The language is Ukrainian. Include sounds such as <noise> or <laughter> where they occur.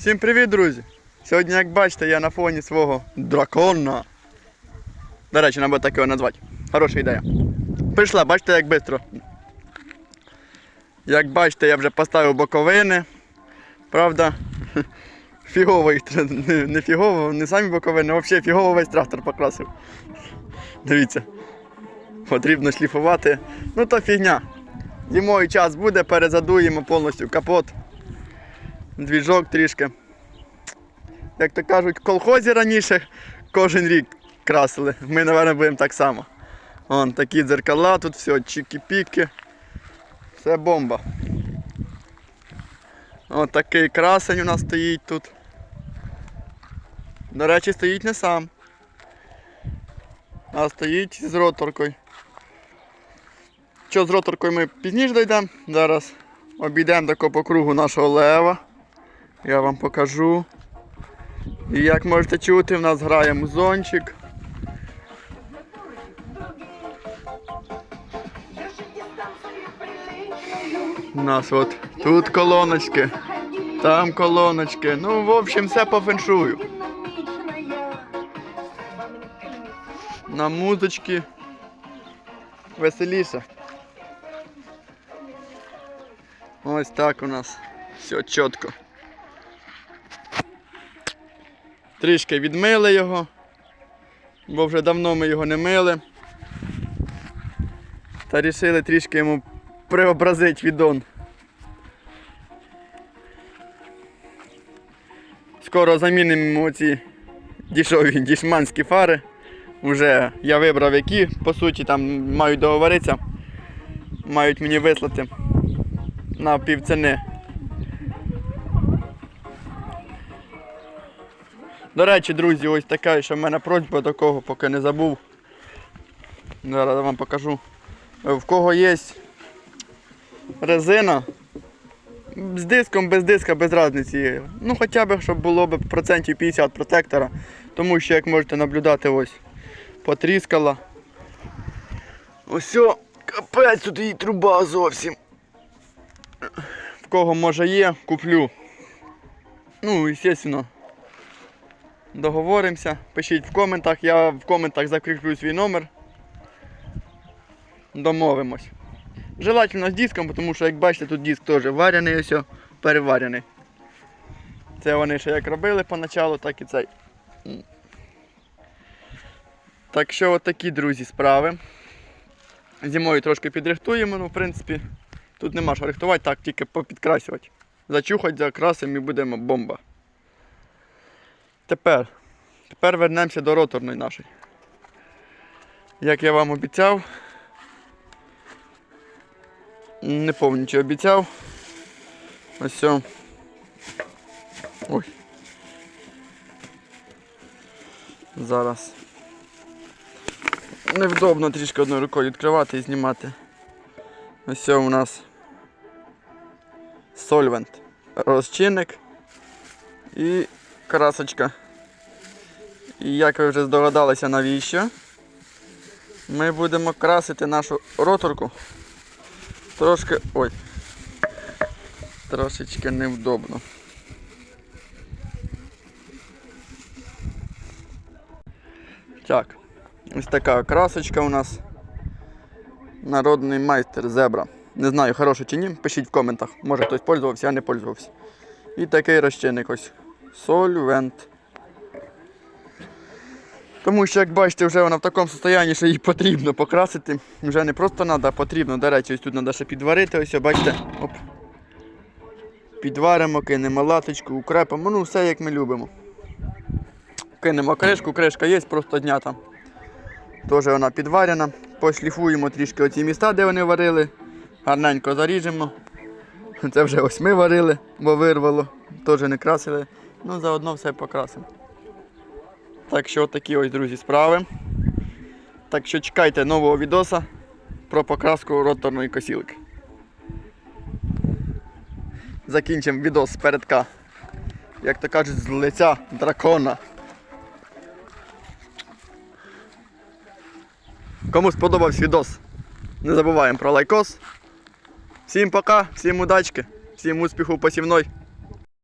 Всім привіт, друзі! Сьогодні, як бачите, я на фоні свого дракона. До речі, треба так його назвати. Хороша ідея. Прийшла, бачите, як швидко. Як бачите, я вже поставив боковини. Правда, <laughs> фігово їх <laughs> не, фігово, не самі боковини, а взагалі фігово весь трактор покрасив. Дивіться. Потрібно шліфувати. Ну то фігня. Зимовий час буде, перезадуємо повністю капот. Двіжок трішки. Як то кажуть, в колхозі раніше кожен рік красили. Ми, напевно, будемо так само. Вон такі дзеркала, тут все, чікі-піки. Все бомба. Ось такий красень у нас стоїть тут. До речі, стоїть не сам. А стоїть з роторкою. Що з роторкою ми пізніше дійдемо. Зараз обійдемо тако по кругу нашого лева. Я вам покажу. І як можете чути, в нас грає музончик. У нас от тут колоночки, там колоночки. Ну, в общем, все по феншую. На музички веселіше. Ось так у нас все чітко. Трішки відмили його, бо вже давно ми його не мили. Та вирішили трішки йому преобразити відон. Скоро замінимо ці дішові дішманські фари. Уже я вибрав які, по суті, там мають договоритися, мають мені вислати на півціни. До речі, друзі, ось така ще в мене просьба до кого, поки не забув. Зараз вам покажу. В кого є резина з диском, без диска, без різниці. Ну хоча б, щоб було б процентів 50 протектора. Тому що, як можете наблюдати, ось потріскала. Ось капець тут і труба зовсім. В кого може є, куплю. Ну, звісно, договоримося. Пишіть в коментах, я в коментах закріплю свій номер. Домовимось. Желательно з диском, тому що, як бачите, тут диск теж варений, ось, переварений. Це вони ще як робили поначалу, так і цей. Так що от такі, друзі, справи. Зимою трошки підрихтуємо, ну, в принципі, тут нема що рихтувати, так, тільки попідкрасювати. Зачухати, закрасимо і будемо бомба. Тепер, тепер вернемося до роторної нашої. Як я вам обіцяв, не пам'ятаю, чи обіцяв. Ось. все. Ой. Зараз. Невдобно трішки одною рукою відкривати і знімати. Ось у нас сольвент, розчинник і красочка. І як ви вже здогадалися навіщо, ми будемо красити нашу роторку. Трошки... ой. Трошечки невдобно. Так. Ось така красочка у нас. Народний майстер зебра. Не знаю, хороший чи ні. Пишіть в коментах. Може хтось пользувався, я не пользувався. І такий розчинник ось. Сольвент. Тому що, як бачите, вже вона в такому стані, що її потрібно покрасити. Вже не просто треба, а потрібно. До речі, ось тут треба ще підварити. Ось, бачите. Оп. Підваримо, кинемо латочку, укрепимо, ну все як ми любимо. Кинемо кришку, кришка є, просто дня там. Теж вона підварена. Пошліфуємо трішки оці міста, де вони варили. Гарненько заріжемо. Це вже ось ми варили, бо вирвало. Теж не красили. Ну, заодно все покрасимо. Так що такі ось, друзі, справи. Так що чекайте нового відоса про покраску роторної косілки. Закінчимо відос з передка. Як то кажуть, з лиця дракона. Кому сподобався відос, не забуваємо про лайкос. Всім пока, всім удачки, всім успіху посівной.